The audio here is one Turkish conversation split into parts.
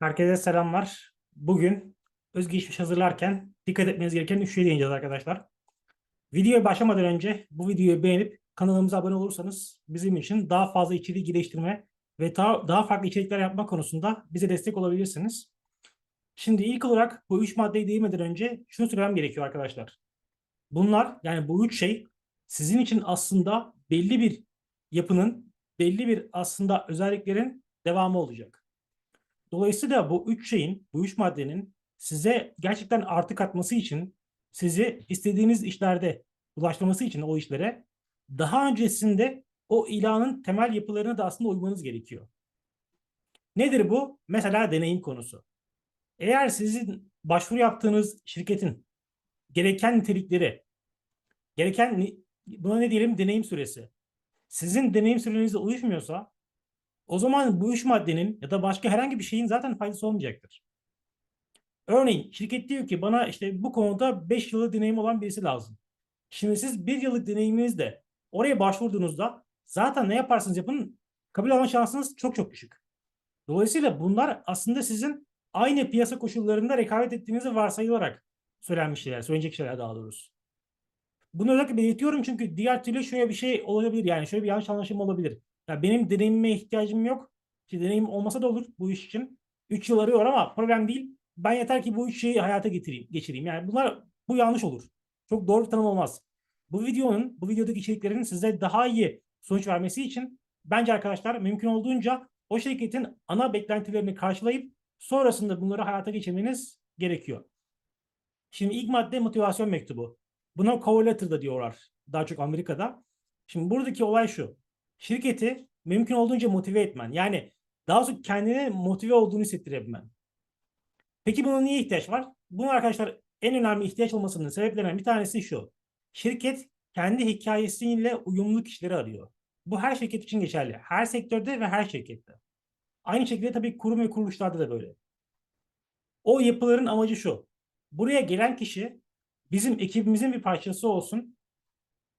Herkese selamlar. Bugün özgeçmiş hazırlarken dikkat etmeniz gereken üç şey değineceğiz arkadaşlar. Videoya başlamadan önce bu videoyu beğenip kanalımıza abone olursanız bizim için daha fazla içeriği geliştirme ve daha, daha farklı içerikler yapma konusunda bize destek olabilirsiniz. Şimdi ilk olarak bu üç maddeyi değinmeden önce şunu söylemem gerekiyor arkadaşlar. Bunlar yani bu üç şey sizin için aslında belli bir yapının, belli bir aslında özelliklerin devamı olacak. Dolayısıyla bu üç şeyin, bu üç maddenin size gerçekten artı katması için, sizi istediğiniz işlerde ulaştırması için o işlere daha öncesinde o ilanın temel yapılarını da aslında uymanız gerekiyor. Nedir bu? Mesela deneyim konusu. Eğer sizin başvuru yaptığınız şirketin gereken nitelikleri, gereken buna ne diyelim deneyim süresi, sizin deneyim sürenize uyuşmuyorsa o zaman bu üç maddenin ya da başka herhangi bir şeyin zaten faydası olmayacaktır. Örneğin şirket diyor ki bana işte bu konuda 5 yıllık deneyim olan birisi lazım. Şimdi siz 1 yıllık deneyiminizde oraya başvurduğunuzda zaten ne yaparsanız yapın kabul alma şansınız çok çok düşük. Dolayısıyla bunlar aslında sizin aynı piyasa koşullarında rekabet ettiğinizi varsayılarak söylenmiş şeyler, söylenecek şeyler daha doğrusu. Bunu özellikle belirtiyorum çünkü diğer türlü şöyle bir şey olabilir yani şöyle bir yanlış anlaşılma olabilir. Ya benim deneyimime ihtiyacım yok. İşte deneyim olmasa da olur bu iş için. 3 yıl arıyor ama problem değil. Ben yeter ki bu şeyi hayata getireyim, geçireyim. Yani bunlar bu yanlış olur. Çok doğru bir tanım olmaz. Bu videonun, bu videodaki içeriklerin size daha iyi sonuç vermesi için bence arkadaşlar mümkün olduğunca o şirketin ana beklentilerini karşılayıp sonrasında bunları hayata geçirmeniz gerekiyor. Şimdi ilk madde motivasyon mektubu. Buna cover letter da diyorlar daha çok Amerika'da. Şimdi buradaki olay şu. Şirketi mümkün olduğunca motive etmen. Yani daha çok kendine motive olduğunu hissettirebilmen. Peki buna niye ihtiyaç var? Bunun arkadaşlar en önemli ihtiyaç olmasının sebeplerinden bir tanesi şu. Şirket kendi hikayesiyle uyumlu kişileri arıyor. Bu her şirket için geçerli. Her sektörde ve her şirkette. Aynı şekilde tabii kurum ve kuruluşlarda da böyle. O yapıların amacı şu. Buraya gelen kişi bizim ekibimizin bir parçası olsun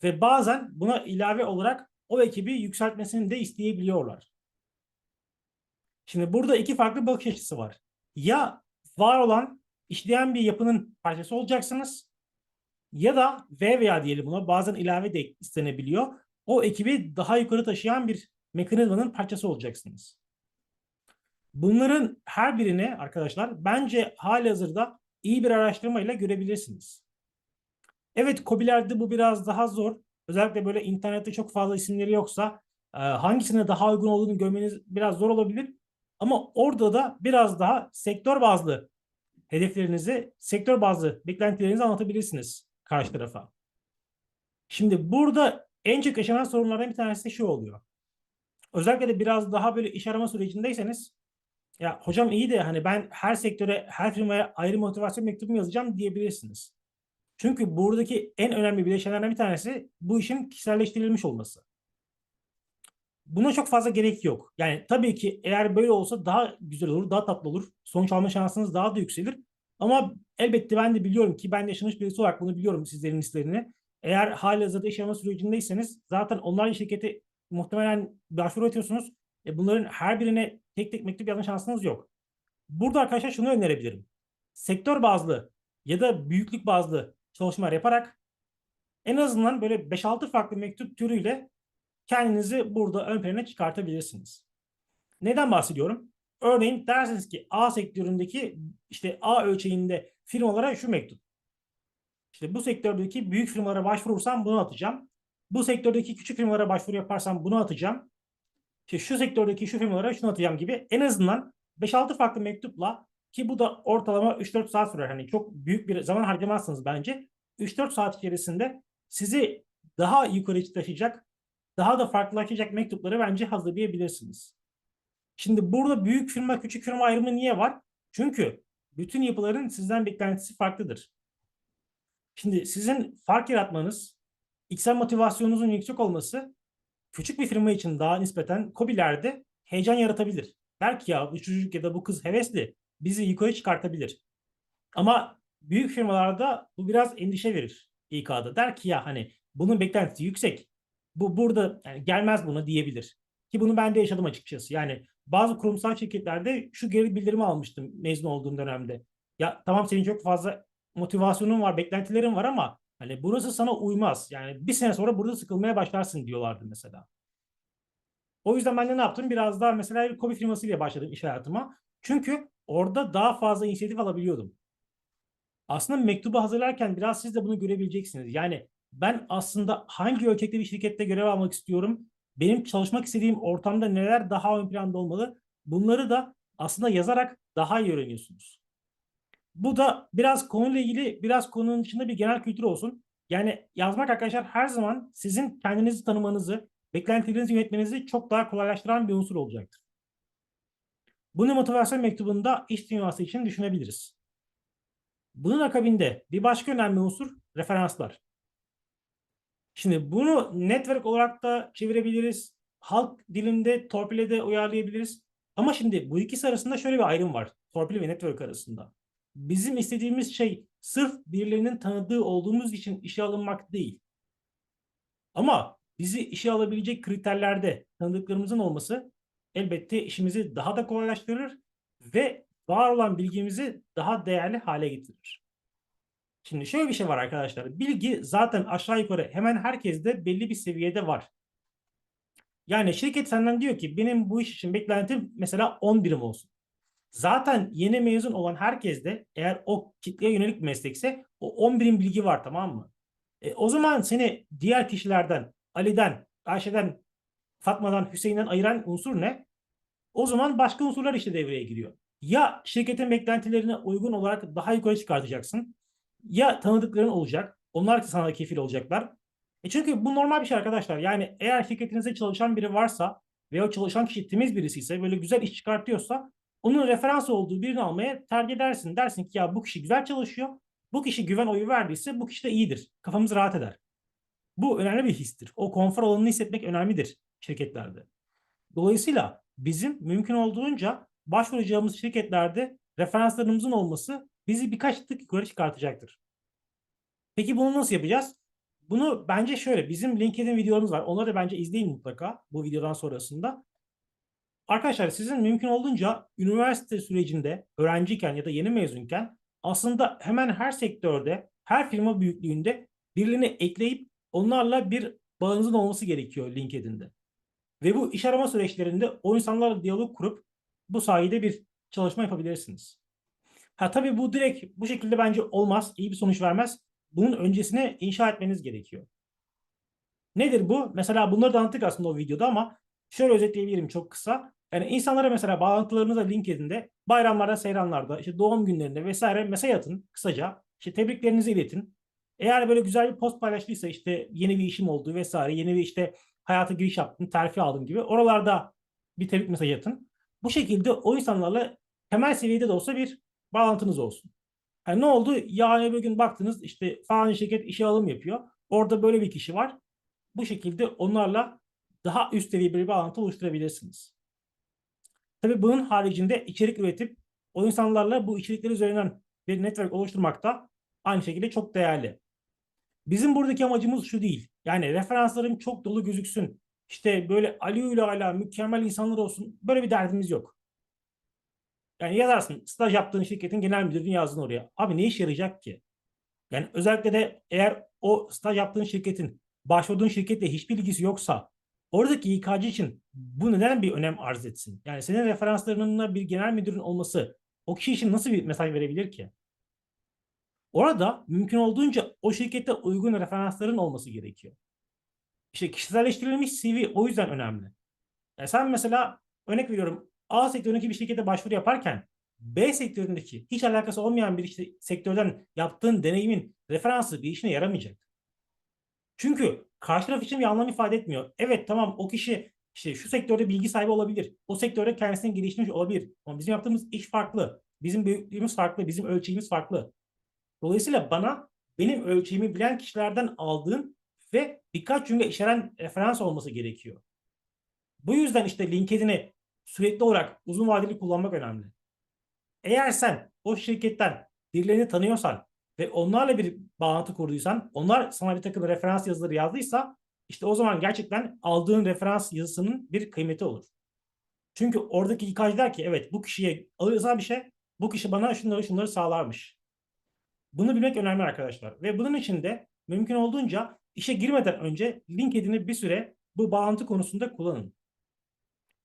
ve bazen buna ilave olarak o ekibi yükseltmesini de isteyebiliyorlar. Şimdi burada iki farklı bakış açısı var. Ya var olan işleyen bir yapının parçası olacaksınız ya da V veya diyelim buna bazen ilave de istenebiliyor. O ekibi daha yukarı taşıyan bir mekanizmanın parçası olacaksınız. Bunların her birini arkadaşlar bence halihazırda iyi bir araştırmayla görebilirsiniz. Evet COBİ'lerde bu biraz daha zor. Özellikle böyle internette çok fazla isimleri yoksa e, hangisine daha uygun olduğunu görmeniz biraz zor olabilir. Ama orada da biraz daha sektör bazlı hedeflerinizi, sektör bazlı beklentilerinizi anlatabilirsiniz karşı tarafa. Şimdi burada en çok yaşanan sorunlardan bir tanesi de şu oluyor. Özellikle de biraz daha böyle iş arama sürecindeyseniz ya hocam iyi de hani ben her sektöre, her firmaya ayrı motivasyon mektubu yazacağım diyebilirsiniz. Çünkü buradaki en önemli bileşenlerden bir tanesi bu işin kişiselleştirilmiş olması. Buna çok fazla gerek yok. Yani tabii ki eğer böyle olsa daha güzel olur, daha tatlı olur. Sonuç alma şansınız daha da yükselir. Ama elbette ben de biliyorum ki ben de birisi olarak bunu biliyorum sizlerin hislerini. Eğer halihazırda iş arama sürecindeyseniz zaten onlarla şirkete muhtemelen başvuru atıyorsunuz. E bunların her birine tek tek mektup yazma şansınız yok. Burada arkadaşlar şunu önerebilirim. Sektör bazlı ya da büyüklük bazlı çalışmalar yaparak en azından böyle 5-6 farklı mektup türüyle kendinizi burada ön plana çıkartabilirsiniz. Neden bahsediyorum? Örneğin dersiniz ki A sektöründeki işte A ölçeğinde firmalara şu mektup. İşte bu sektördeki büyük firmalara başvurursam bunu atacağım. Bu sektördeki küçük firmalara başvuru yaparsam bunu atacağım. İşte şu sektördeki şu firmalara şunu atacağım gibi en azından 5-6 farklı mektupla ki bu da ortalama 3-4 saat sürer. Hani çok büyük bir zaman harcamazsınız bence. 3-4 saat içerisinde sizi daha yukarı taşıyacak, daha da farklılaşacak mektupları bence hazırlayabilirsiniz. Şimdi burada büyük firma küçük firma ayrımı niye var? Çünkü bütün yapıların sizden beklentisi farklıdır. Şimdi sizin fark yaratmanız, içsel motivasyonunuzun yüksek olması küçük bir firma için daha nispeten COBİ'lerde heyecan yaratabilir. Der ki ya bu çocuk ya da bu kız hevesli bizi yukarı çıkartabilir. Ama büyük firmalarda bu biraz endişe verir İK'da. Der ki ya hani bunun beklentisi yüksek. Bu burada yani gelmez buna diyebilir. Ki bunu ben de yaşadım açıkçası. Yani bazı kurumsal şirketlerde şu geri bildirimi almıştım mezun olduğum dönemde. Ya tamam senin çok fazla motivasyonun var, beklentilerin var ama hani burası sana uymaz. Yani bir sene sonra burada sıkılmaya başlarsın diyorlardı mesela. O yüzden ben de ne yaptım? Biraz daha mesela bir kobi firmasıyla başladım iş hayatıma. Çünkü orada daha fazla inisiyatif alabiliyordum. Aslında mektubu hazırlarken biraz siz de bunu görebileceksiniz. Yani ben aslında hangi ölçekte bir şirkette görev almak istiyorum? Benim çalışmak istediğim ortamda neler daha ön planda olmalı? Bunları da aslında yazarak daha iyi öğreniyorsunuz. Bu da biraz konuyla ilgili, biraz konunun dışında bir genel kültür olsun. Yani yazmak arkadaşlar her zaman sizin kendinizi tanımanızı, beklentilerinizi yönetmenizi çok daha kolaylaştıran bir unsur olacaktır. Bunu motivasyon mektubunda iş dünyası için düşünebiliriz. Bunun akabinde bir başka önemli unsur referanslar. Şimdi bunu network olarak da çevirebiliriz. Halk dilinde torpile de uyarlayabiliriz. Ama şimdi bu ikisi arasında şöyle bir ayrım var. Torpil ve network arasında. Bizim istediğimiz şey sırf birilerinin tanıdığı olduğumuz için işe alınmak değil. Ama bizi işe alabilecek kriterlerde tanıdıklarımızın olması elbette işimizi daha da kolaylaştırır ve var olan bilgimizi daha değerli hale getirir. Şimdi şöyle bir şey var arkadaşlar. Bilgi zaten aşağı yukarı hemen herkeste belli bir seviyede var. Yani şirket senden diyor ki benim bu iş için beklentim mesela 10 birim olsun. Zaten yeni mezun olan herkeste eğer o kitleye yönelik bir meslekse o 10 birim bilgi var tamam mı? E, o zaman seni diğer kişilerden, Ali'den, Ayşe'den, Fatma'dan, Hüseyin'den ayıran unsur ne? O zaman başka unsurlar işte devreye giriyor. Ya şirketin beklentilerine uygun olarak daha yukarı çıkartacaksın. Ya tanıdıkların olacak. Onlar sana kefil olacaklar. E çünkü bu normal bir şey arkadaşlar. Yani eğer şirketinizde çalışan biri varsa ve o çalışan kişi temiz birisi ise böyle güzel iş çıkartıyorsa onun referans olduğu birini almaya tercih edersin. Dersin ki ya bu kişi güzel çalışıyor. Bu kişi güven oyu verdiyse bu kişi de iyidir. Kafamız rahat eder. Bu önemli bir histir. O konfor alanını hissetmek önemlidir şirketlerde. Dolayısıyla bizim mümkün olduğunca başvuracağımız şirketlerde referanslarımızın olması bizi birkaç tık yukarı çıkartacaktır. Peki bunu nasıl yapacağız? Bunu bence şöyle bizim LinkedIn videolarımız var. Onları da bence izleyin mutlaka bu videodan sonrasında. Arkadaşlar sizin mümkün olduğunca üniversite sürecinde öğrenciyken ya da yeni mezunken aslında hemen her sektörde, her firma büyüklüğünde birilerini ekleyip onlarla bir bağınızın olması gerekiyor LinkedIn'de. Ve bu iş arama süreçlerinde o insanlarla diyalog kurup bu sayede bir çalışma yapabilirsiniz. Ha tabii bu direkt bu şekilde bence olmaz, iyi bir sonuç vermez. Bunun öncesine inşa etmeniz gerekiyor. Nedir bu? Mesela bunları da anlattık aslında o videoda ama şöyle özetleyebilirim çok kısa. Yani insanlara mesela bağlantılarınıza LinkedIn'de bayramlarda, seyranlarda, işte doğum günlerinde vesaire mesaj atın kısaca. İşte tebriklerinizi iletin. Eğer böyle güzel bir post paylaştıysa işte yeni bir işim oldu vesaire, yeni bir işte hayata giriş yaptım, terfi aldım gibi oralarda bir tebrik mesajı atın. Bu şekilde o insanlarla temel seviyede de olsa bir bağlantınız olsun. Yani ne oldu? Yani bir gün baktınız işte falan şirket işe alım yapıyor. Orada böyle bir kişi var. Bu şekilde onlarla daha üst seviye bir bağlantı oluşturabilirsiniz. Tabii bunun haricinde içerik üretip o insanlarla bu içerikler üzerinden bir network oluşturmak da aynı şekilde çok değerli. Bizim buradaki amacımız şu değil. Yani referanslarım çok dolu gözüksün. İşte böyle Ali ile ala mükemmel insanlar olsun. Böyle bir derdimiz yok. Yani yazarsın staj yaptığın şirketin genel müdürünü yazdın oraya. Abi ne iş yarayacak ki? Yani özellikle de eğer o staj yaptığın şirketin başvurduğun şirketle hiçbir ilgisi yoksa oradaki İK'cı için bu neden bir önem arz etsin? Yani senin referanslarının bir genel müdürün olması o kişi için nasıl bir mesaj verebilir ki? Orada mümkün olduğunca o şirkete uygun referansların olması gerekiyor. İşte kişiselleştirilmiş CV o yüzden önemli. Yani sen mesela örnek veriyorum A sektöründeki bir şirkete başvuru yaparken B sektöründeki hiç alakası olmayan bir işte sektörden yaptığın deneyimin referansı bir işine yaramayacak. Çünkü karşı taraf için bir anlam ifade etmiyor. Evet tamam o kişi işte şu sektörde bilgi sahibi olabilir. O sektörde kendisini geliştirmiş olabilir. Ama bizim yaptığımız iş farklı. Bizim büyüklüğümüz farklı. Bizim ölçeğimiz farklı. Dolayısıyla bana benim ölçeğimi bilen kişilerden aldığım ve birkaç cümle içeren referans olması gerekiyor. Bu yüzden işte LinkedIn'i sürekli olarak uzun vadeli kullanmak önemli. Eğer sen o şirketten birilerini tanıyorsan ve onlarla bir bağlantı kurduysan, onlar sana bir takım referans yazıları yazdıysa işte o zaman gerçekten aldığın referans yazısının bir kıymeti olur. Çünkü oradaki İK'cı der ki evet bu kişiye alırsa bir şey bu kişi bana şunları şunları sağlarmış. Bunu bilmek önemli arkadaşlar. Ve bunun için de mümkün olduğunca işe girmeden önce LinkedIn'i bir süre bu bağlantı konusunda kullanın.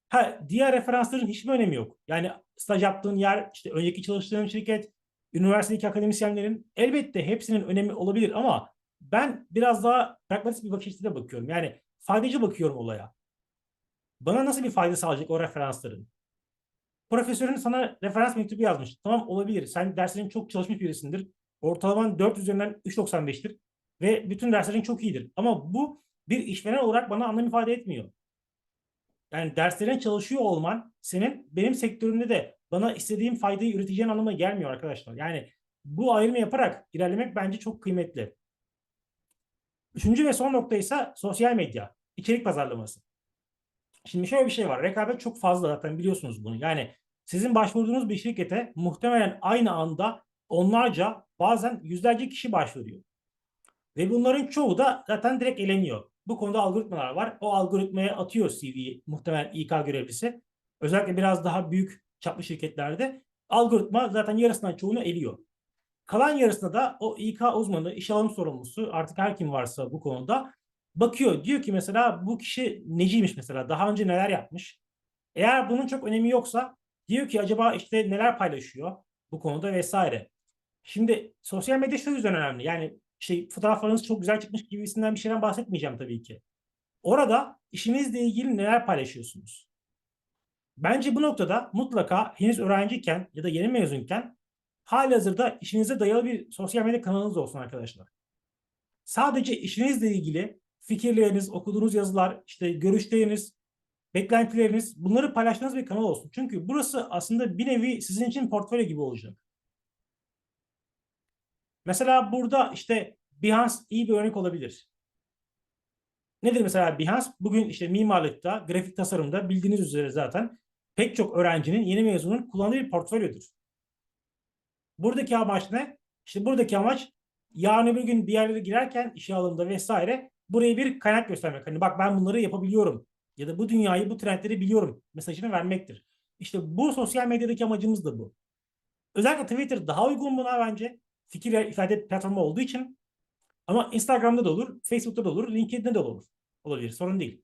Ha, diğer referansların hiçbir önemi yok. Yani staj yaptığın yer, işte önceki çalıştığın şirket, üniversitedeki akademisyenlerin elbette hepsinin önemi olabilir ama ben biraz daha pragmatik bir bakış açısıyla bakıyorum. Yani faydacı bakıyorum olaya. Bana nasıl bir fayda sağlayacak o referansların? Profesörün sana referans mektubu yazmış. Tamam olabilir. Sen derslerin çok çalışmış birisindir. Ortalaman 4 üzerinden 3.95'tir. Ve bütün derslerin çok iyidir. Ama bu bir işveren olarak bana anlam ifade etmiyor. Yani derslerin çalışıyor olman senin benim sektörümde de bana istediğim faydayı üreteceğin anlamına gelmiyor arkadaşlar. Yani bu ayrımı yaparak ilerlemek bence çok kıymetli. Üçüncü ve son nokta ise sosyal medya, içerik pazarlaması. Şimdi şöyle bir şey var. Rekabet çok fazla zaten biliyorsunuz bunu. Yani sizin başvurduğunuz bir şirkete muhtemelen aynı anda onlarca bazen yüzlerce kişi başvuruyor. Ve bunların çoğu da zaten direkt eleniyor. Bu konuda algoritmalar var. O algoritmaya atıyor CV'yi muhtemelen İK görevlisi. Özellikle biraz daha büyük çaplı şirketlerde algoritma zaten yarısından çoğunu eliyor. Kalan yarısında da o İK uzmanı, iş alım sorumlusu artık her kim varsa bu konuda bakıyor. Diyor ki mesela bu kişi neciymiş mesela daha önce neler yapmış. Eğer bunun çok önemi yoksa diyor ki acaba işte neler paylaşıyor bu konuda vesaire. Şimdi sosyal medya şu yüzden önemli. Yani şey fotoğraflarınız çok güzel çıkmış gibisinden bir şeyden bahsetmeyeceğim tabii ki. Orada işinizle ilgili neler paylaşıyorsunuz? Bence bu noktada mutlaka henüz öğrenciyken ya da yeni mezunken halihazırda işinize dayalı bir sosyal medya kanalınız olsun arkadaşlar. Sadece işinizle ilgili fikirleriniz, okuduğunuz yazılar, işte görüşleriniz, beklentileriniz bunları paylaştığınız bir kanal olsun. Çünkü burası aslında bir nevi sizin için portfolyo gibi olacak. Mesela burada işte Behance iyi bir örnek olabilir. Nedir mesela Behance? Bugün işte mimarlıkta, grafik tasarımda bildiğiniz üzere zaten pek çok öğrencinin, yeni mezunun kullandığı bir portfolyodur. Buradaki amaç ne? İşte buradaki amaç yarın öbür gün bir yerlere girerken işe alımda vesaire buraya bir kaynak göstermek. Hani bak ben bunları yapabiliyorum ya da bu dünyayı, bu trendleri biliyorum mesajını vermektir. İşte bu sosyal medyadaki amacımız da bu. Özellikle Twitter daha uygun buna bence fikir ifade platformu olduğu için ama Instagram'da da olur, Facebook'ta da olur, LinkedIn'de de olur. Olabilir, sorun değil.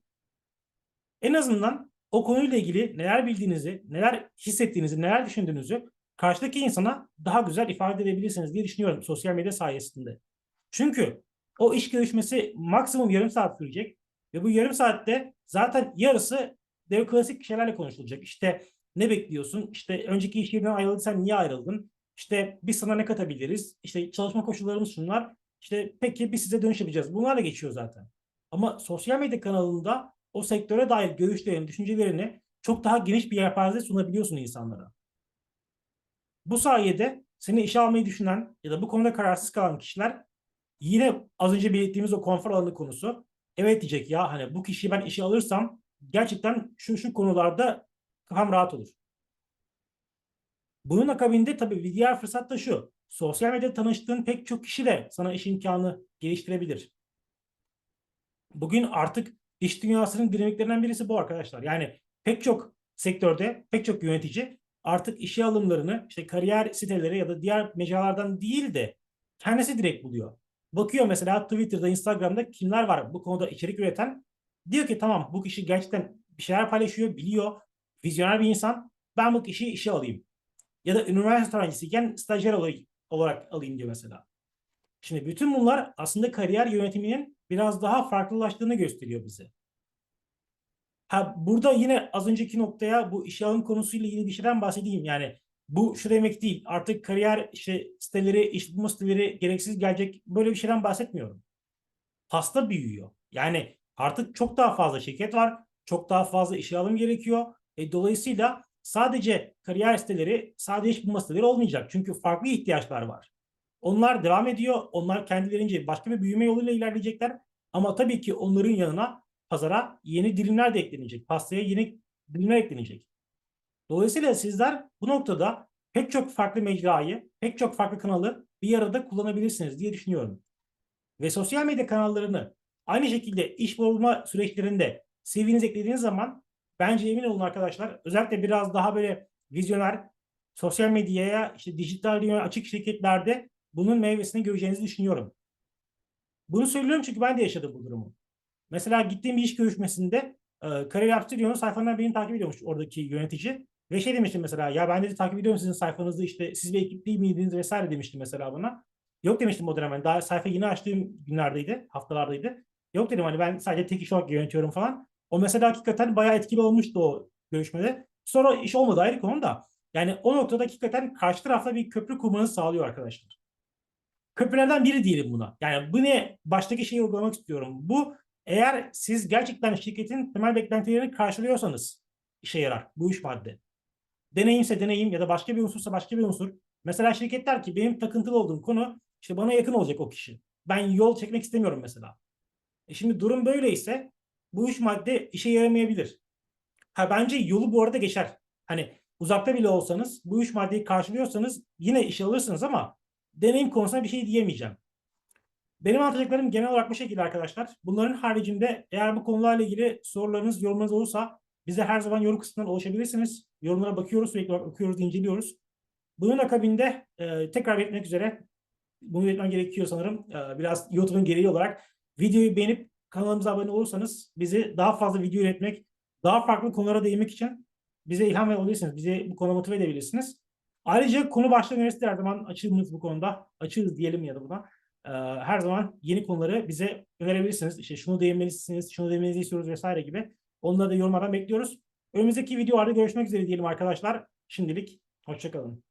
En azından o konuyla ilgili neler bildiğinizi, neler hissettiğinizi, neler düşündüğünüzü karşıdaki insana daha güzel ifade edebilirsiniz diye düşünüyorum sosyal medya sayesinde. Çünkü o iş görüşmesi maksimum yarım saat sürecek ve bu yarım saatte zaten yarısı dev klasik şeylerle konuşulacak. İşte ne bekliyorsun? İşte önceki iş yerinden ayrıldıysan niye ayrıldın? İşte biz sana ne katabiliriz? İşte çalışma koşullarımız şunlar. İşte peki biz size dönüş yapacağız. Bunlarla geçiyor zaten. Ama sosyal medya kanalında o sektöre dair görüşlerini, düşüncelerini çok daha geniş bir yelpaze sunabiliyorsun insanlara. Bu sayede seni işe almayı düşünen ya da bu konuda kararsız kalan kişiler yine az önce belirttiğimiz o konfor alanı konusu evet diyecek ya hani bu kişiyi ben işe alırsam gerçekten şu şu konularda kafam rahat olur. Bunun akabinde tabii bir diğer fırsat da şu. Sosyal medyada tanıştığın pek çok kişi de sana iş imkanı geliştirebilir. Bugün artık iş dünyasının dinamiklerinden birisi bu arkadaşlar. Yani pek çok sektörde pek çok yönetici artık işe alımlarını işte kariyer siteleri ya da diğer mecralardan değil de kendisi direkt buluyor. Bakıyor mesela Twitter'da, Instagram'da kimler var bu konuda içerik üreten. Diyor ki tamam bu kişi gerçekten bir şeyler paylaşıyor, biliyor, vizyoner bir insan. Ben bu kişiyi işe alayım. Ya da üniversite öğrencisiyken stajyer olarak alayım diyor mesela. Şimdi bütün bunlar aslında kariyer yönetiminin biraz daha farklılaştığını gösteriyor bize. Ha burada yine az önceki noktaya bu işe alım konusuyla ilgili bir şeyden bahsedeyim. Yani bu şu demek değil. Artık kariyer işte siteleri, iş bulma siteleri gereksiz gelecek. Böyle bir şeyden bahsetmiyorum. Pasta büyüyor. Yani artık çok daha fazla şirket var. Çok daha fazla işe alım gerekiyor. E, dolayısıyla sadece kariyer siteleri, sadece iş bulma siteleri olmayacak. Çünkü farklı ihtiyaçlar var. Onlar devam ediyor. Onlar kendilerince başka bir büyüme yoluyla ilerleyecekler. Ama tabii ki onların yanına pazara yeni dilimler de eklenecek. Pastaya yeni dilimler eklenecek. Dolayısıyla sizler bu noktada pek çok farklı mecrayı, pek çok farklı kanalı bir arada kullanabilirsiniz diye düşünüyorum. Ve sosyal medya kanallarını aynı şekilde iş bulma süreçlerinde CV'niz eklediğiniz zaman bence emin olun arkadaşlar özellikle biraz daha böyle vizyoner sosyal medyaya işte dijital dünya açık şirketlerde bunun meyvesini göreceğinizi düşünüyorum. Bunu söylüyorum çünkü ben de yaşadım bu durumu. Mesela gittiğim bir iş görüşmesinde e, Kariyer Stüdyo'nun sayfalarından birini takip ediyormuş oradaki yönetici. Ve şey demişti mesela ya ben de takip ediyorum sizin sayfanızda işte siz bir ekip değil miydiniz vesaire demişti mesela bana. Yok demiştim o dönem ben daha sayfa yeni açtığım günlerdeydi haftalardaydı. Yok dedim hani ben sadece tek iş olarak yönetiyorum falan. O mesela hakikaten bayağı etkili olmuştu o görüşmede. Sonra iş olmadı ayrı konu da. Yani o noktada hakikaten karşı tarafla bir köprü kurmanızı sağlıyor arkadaşlar. Köprülerden biri diyelim buna. Yani bu ne? Baştaki şeyi uygulamak istiyorum. Bu eğer siz gerçekten şirketin temel beklentilerini karşılıyorsanız işe yarar bu üç madde. Deneyimse deneyim ya da başka bir unsursa başka bir unsur. Mesela şirketler ki benim takıntılı olduğum konu işte bana yakın olacak o kişi. Ben yol çekmek istemiyorum mesela. E şimdi durum böyleyse bu üç madde işe yaramayabilir. Ha bence yolu bu arada geçer. Hani uzakta bile olsanız bu üç maddeyi karşılıyorsanız yine işe alırsınız ama deneyim konusunda bir şey diyemeyeceğim. Benim anlatacaklarım genel olarak bu şekilde arkadaşlar. Bunların haricinde eğer bu konularla ilgili sorularınız, yorumlarınız olursa bize her zaman yorum kısmından ulaşabilirsiniz. Yorumlara bakıyoruz, sürekli okuyoruz, inceliyoruz. Bunun akabinde e, tekrar belirtmek üzere bunu belirtmem gerekiyor sanırım. E, biraz YouTube'un gereği olarak videoyu beğenip kanalımıza abone olursanız bizi daha fazla video üretmek, daha farklı konulara değinmek için bize ilham verebilirsiniz. Bizi bu konuda motive edebilirsiniz. Ayrıca konu başlığı önerisi her zaman açığımız bu konuda. Açığız diyelim ya da buna. Ee, her zaman yeni konuları bize önerebilirsiniz. İşte şunu değinmelisiniz, şunu değinmenizi istiyoruz vesaire gibi. Onları da yorumlardan bekliyoruz. Önümüzdeki videolarda görüşmek üzere diyelim arkadaşlar. Şimdilik hoşçakalın.